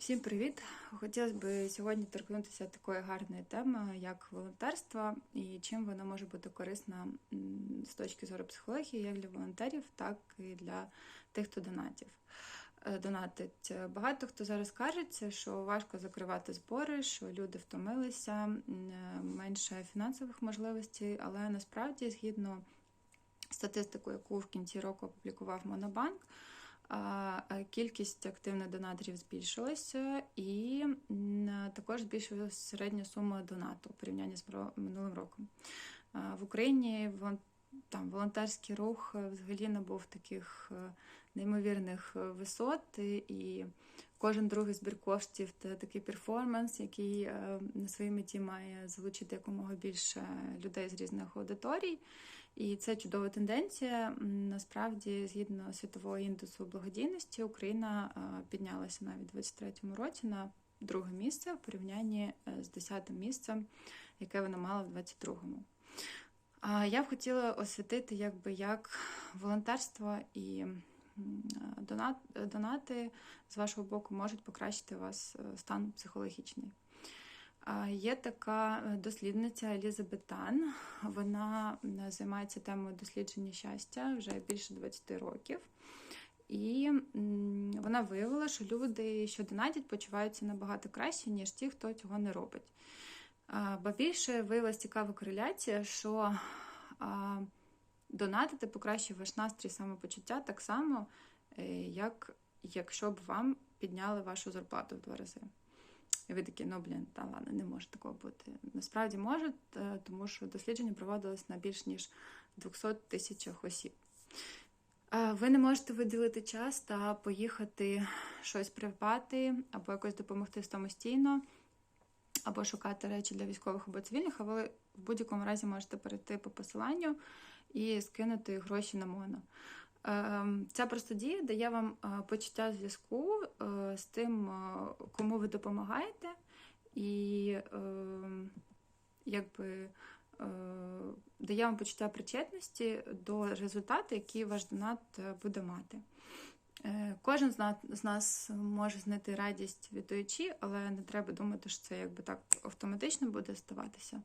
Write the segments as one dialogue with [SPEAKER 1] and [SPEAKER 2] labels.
[SPEAKER 1] Всім привіт! Хотілося б сьогодні торкнутися такої гарної теми, як волонтерство, і чим воно може бути корисно м, з точки зору психології, як для волонтерів, так і для тих, хто донатів. е, Донатить багато хто зараз скаржиться, що важко закривати збори, що люди втомилися, менше фінансових можливостей, але насправді, згідно статистику, яку в кінці року опублікував Монобанк. Кількість активних донаторів збільшилася, і також збільшилася середня сума донату у порівнянні з минулим роком. В Україні там волонтерський рух взагалі набув таких е, неймовірних е, висот, і кожен другий збір коштів це такий перформанс, який е, на своїй меті має залучити якомога більше людей з різних аудиторій. І це чудова тенденція. Насправді, згідно світового індексу благодійності, Україна е, піднялася навіть у 2023 році на друге місце в порівнянні е, з 10 місцем, яке вона мала в 2022. А я б хотіла освітити, якби як волонтерство і е, донат, донати з вашого боку можуть покращити у вас е, стан психологічний. Є така е, дослідниця Елізабет Тан. Вона займається темою дослідження щастя вже більше 20 років. І вона виявила, що люди, що донатять, почуваються набагато краще, ніж ті, хто цього не робить. Ба більше виявилася цікава кореляція, що донатити покращує ваш настрій самопочуття так само, е, як якщо б вам підняли вашу зарплату в два рази. І ви такі, ну блін, та ладно, не може такого бути. Насправді може, е, тому що дослідження проводилось на більш ніж 200 тисячах осіб. Е, Ви не можете виділити час та поїхати щось придбати, або якось допомогти самостійно, або шукати речі для військових або цивільних, а ви в будь-якому разі можете перейти по посиланню і скинути гроші на моно. Ем, Ця просто дія дає вам е, почуття зв'язку е, з тим, е, кому ви допомагаєте, і ем, якби дає вам почуття причетності до результату, який ваш донат буде мати. Е, Кожен з нас, може знайти радість віддаючи, але не треба думати, що це якби так автоматично буде ставатися.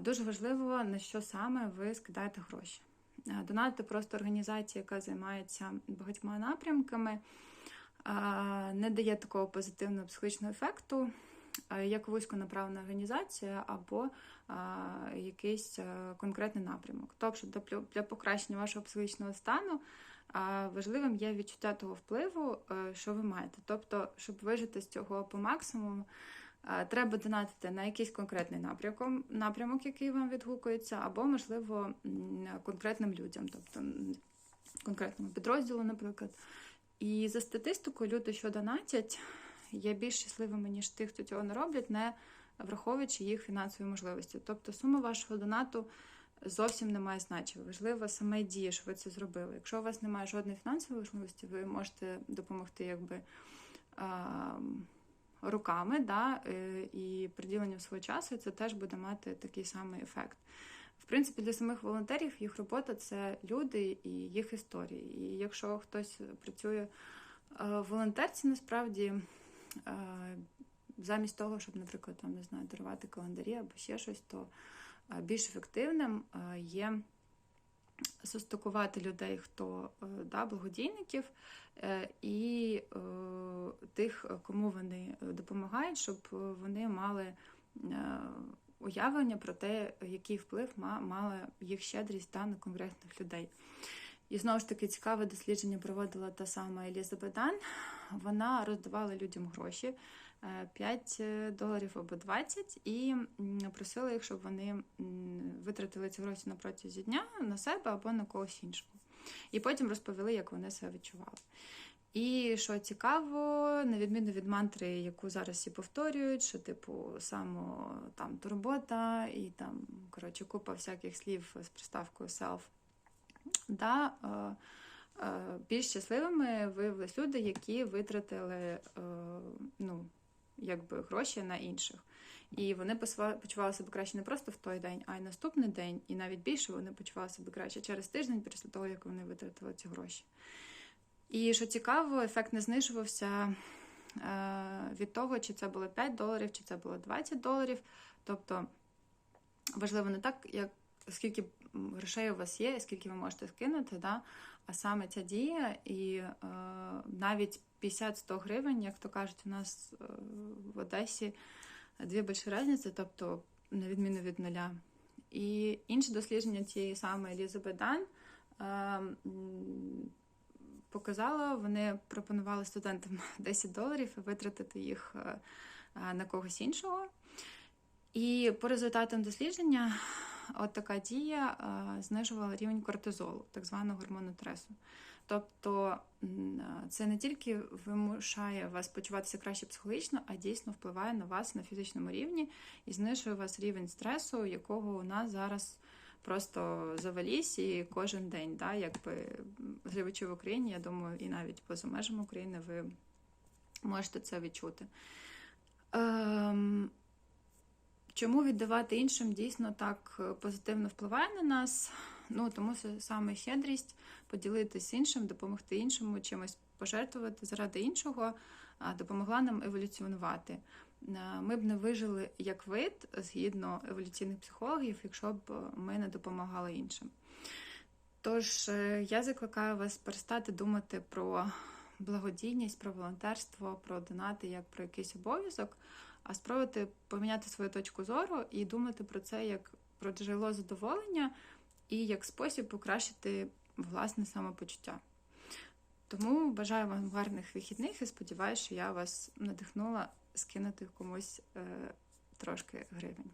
[SPEAKER 1] Дуже важливо, на що саме ви скидаєте гроші. Е, Донат це просто організація, яка займається багатьма напрямками, не дає такого позитивного психологічного ефекту, е, як вузьконаправлена організація або якийсь конкретний напрямок. Тобто для, покращення вашого психологічного стану важливим є відчуття того впливу, е, що ви маєте. Тобто, щоб вижити з цього по максимуму, е, треба донатити на якийсь конкретний напрямок, напрямок, який вам відгукується, або, можливо, конкретним людям, тобто конкретному підрозділу, наприклад. І за статистикою, люди, що донатять, є більш щасливими, ніж тих, хто цього не роблять, не враховуючи їх фінансові можливості. Тобто сума вашого донату зовсім не має значення. Важлива сама ідея, що ви це зробили. Якщо у вас немає жодної фінансової можливості, ви можете допомогти якби руками да, е, і приділенням свого часу, і це теж буде мати такий самий ефект. В принципі, для самих волонтерів їх робота це люди і їх історії. І якщо хтось працює е, в волонтерці, насправді. е, Замість того, щоб, наприклад, там не знаю, дарувати календарі або ще щось, то більш ефективним е, є состикувати людей, хто е, да, благодійників, е, і е, тих, кому вони допомагають, щоб вони мали е, уявлення про те, який вплив мала їх щедрість да, на конкретних людей. І знову ж таки цікаве дослідження проводила та сама Елізабет Дан. Вона роздавала людям гроші е, 5 доларів або 20 і просила їх, щоб вони витратили ці гроші на протязі дня на себе або на когось іншого. І потім розповіли, як вони себе відчували. І що цікаво, на відміну від мантри, яку зараз всі повторюють, що типу само там турбота і там коротше купа всяких слів з приставкою self, да, е, е, більш щасливими виявились люди, які витратили е, ну, якби гроші на інших. І вони почували себе краще не просто в той день, а й наступний день, і навіть більше вони почували себе краще через тиждень після того, як вони витратили ці гроші. І що цікаво, ефект не знижувався від того, чи це було 5 доларів, чи це було 20 доларів. Тобто важливо не так, як скільки грошей у вас є, скільки ви можете скинути, да? а саме ця дія, і е, навіть 50-100 гривень, як то кажуть, у нас е, в Одесі дві більші різниці, тобто на відміну від нуля. І інше дослідження тієї самої Елізабет Дан е, показало, вони пропонували студентам 10 доларів і витратити їх е, на когось іншого. І по результатам дослідження, от така дія е, знижувала рівень кортизолу, так званого гормону стресу. Тобто це не тільки вимушає вас почуватися краще психологічно, а дійсно впливає на вас на фізичному рівні і знижує вас рівень стресу, якого у нас зараз просто завалісь і кожен день. Да, якби живучи в Україні, я думаю, і навіть поза межами України ви можете це відчути. Ем, Чому віддавати іншим дійсно так позитивно впливає на нас? Ну тому саме щедрість поділитися іншим, допомогти іншому, чимось пожертвувати заради іншого, допомогла нам еволюціонувати. Ми б не вижили як вид згідно еволюційних психологів, якщо б ми не допомагали іншим. Тож е, я закликаю вас перестати думати про благодійність, про волонтерство, про донати як про якийсь обов'язок, а спробувати поміняти свою точку зору і думати про це як про джерело задоволення і як спосіб покращити власне самопочуття. Тому бажаю вам гарних вихідних і сподіваюся, що я вас надихнула скинути комусь е, трошки гривень.